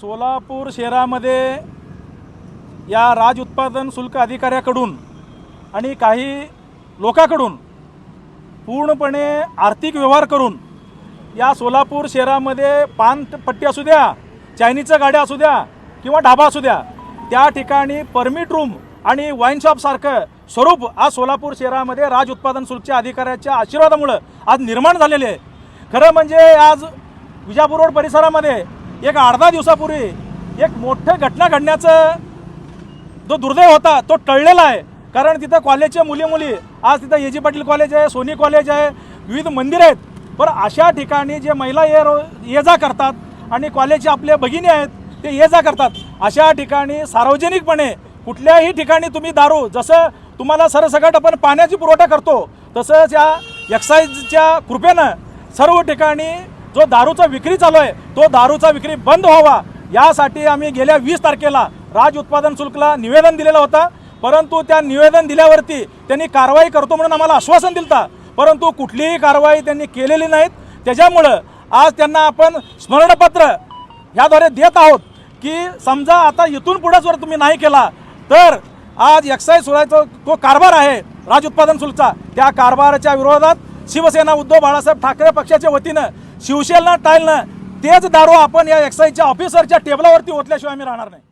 सोलापूर शहरामध्ये या राज उत्पादन शुल्क अधिकाऱ्याकडून आणि काही लोकांकडून पूर्णपणे आर्थिक व्यवहार करून या सोलापूर शहरामध्ये पानपट्टी असू द्या चायनीजच्या गाड्या असू द्या किंवा ढाबा असू द्या त्या ठिकाणी परमिट रूम आणि वाईन शॉपसारखं स्वरूप आज सोलापूर शहरामध्ये राज उत्पादन शुल्कच्या अधिकाऱ्याच्या आशीर्वादामुळं आज निर्माण झालेले आहे. खरं म्हणजे आज विजापूर रोड परिसरामध्ये एक अर्धा दिवसापूर्वी एक मोठं घटना घडण्याचं जो दुर्दैव होता तो टळलेला आहे. कारण तिथं कॉलेजच्या मुली मुली आज तिथं ए जी पाटील कॉलेज आहे सोनी कॉलेज आहे विविध मंदिर आहेत. पण अशा ठिकाणी जे महिला ये रो ये जा करतात आणि कॉलेजचे आपले भगिनी आहेत ते ये जा करतात. अशा ठिकाणी सार्वजनिकपणे कुठल्याही ठिकाणी तुम्ही दारू जसं तुम्हाला सरसकट आपण पाण्याची पुरवठा करतो तसंच या एक्साईजच्या कृपेनं सर्व ठिकाणी जो दारूचा विक्री चालू आहे तो दारूचा विक्री बंद व्हावा. यासाठी आम्ही गेल्या वीस तारखेला राज उत्पादन शुल्कला निवेदन दिलेला होता. परंतु त्या निवेदन दिल्यावरती त्यांनी कारवाई करतो म्हणून आम्हाला आश्वासन दिलं परंतु कुठलीही कारवाई त्यांनी केलेली नाहीत. त्याच्यामुळं आज त्यांना आपण स्मरणपत्र ह्याद्वारे देत आहोत की समजा आता इथून पुढं जर तुम्ही नाही केला तर आज एक्साईज सोडायचा तो कारभार आहे राज उत्पादन शुल्कचा. त्या कारभाराच्या विरोधात शिवसेना उद्धव बाळासाहेब ठाकरे पक्षाच्या वतीनं शिवसेना टाळणं तेच दारू आपण या एक्साईजच्या ऑफिसरच्या टेबलावरती ओतल्याशिवाय आम्ही राहणार नाही.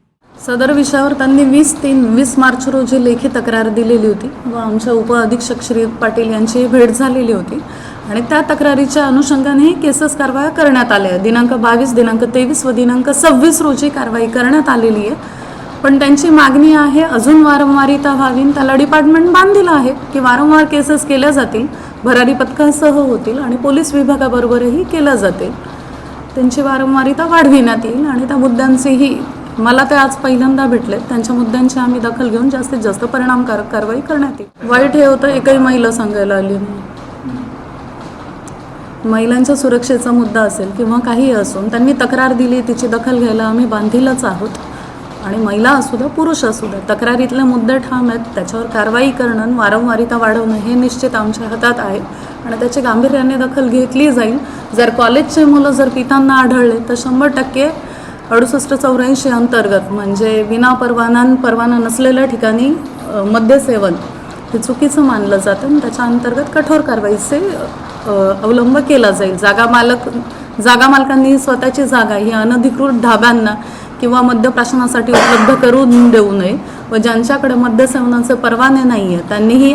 सदर विषयावर त्यांनी वीस तीन वीस मार्च रोजी लेखी तक्रार दिलेली होती व आमच्या उपअधीक्षक श्री पाटील यांची भेट झालेली होती. आणि त्या तक्रारीच्या अनुषंगाने केसेस कारवाया करण्यात आल्या. दिनांक बावीस दिनांक तेवीस व दिनांक सव्वीस रोजी कारवाई करण्यात आलेली आहे. पण त्यांची मागणी आहे अजून वारंवारिता व्हावी त्याला डिपार्टमेंट बांधलेलं आहे की वारंवार केसेस केल्या जातील. भरारी पथकासह होतील आणि पोलीस विभागाबरोबरही केल्या जाते. त्यांची वारंवारिता वाढविण्यात येईल आणि त्या मुद्द्यांचेही मला ते आज पहिल्यांदा भेटले त्यांच्या मुद्द्यांची आम्ही दखल घेऊन जास्तीत जास्त परिणामकारक कारवाई करण्यात येईल. वाईट हे होतं एकही महिला सांगायला आली नाही. महिलांच्या सुरक्षेचा मुद्दा असेल किंवा काही असून त्यांनी तक्रार दिली तिची दखल घ्यायला आम्ही बांधीलच आहोत. आणि महिला असू द्या पुरुष असू द्या तक्रारीतले मुद्दे ठाम आहेत त्याच्यावर कारवाई करणं आणि वारंवारिता वाढवणं हे निश्चित आमच्या हातात आहे आणि त्याची गांभीर्याने दखल घेतली जाईल. जर कॉलेजचे मुलं जर पितांना आढळले तर शंभर टक्के अडुसष्ट चौऱ्याऐंशी अंतर्गत म्हणजे विना परवाना परवाना नसलेल्या ठिकाणी मद्यसेवन हे चुकीचं मानलं जातं आणि त्याच्या अंतर्गत कठोर कारवाईचे अवलंब केला जाईल. जागा मालक जागा मालकांनी स्वतःची जागा ही अनधिकृत ढाब्यांना किंवा मद्यप्राशनासाठी उपलब्ध करून देऊ नये व ज्यांच्याकडे मद्यसेवनाचे परवाने नाही आहे त्यांनीही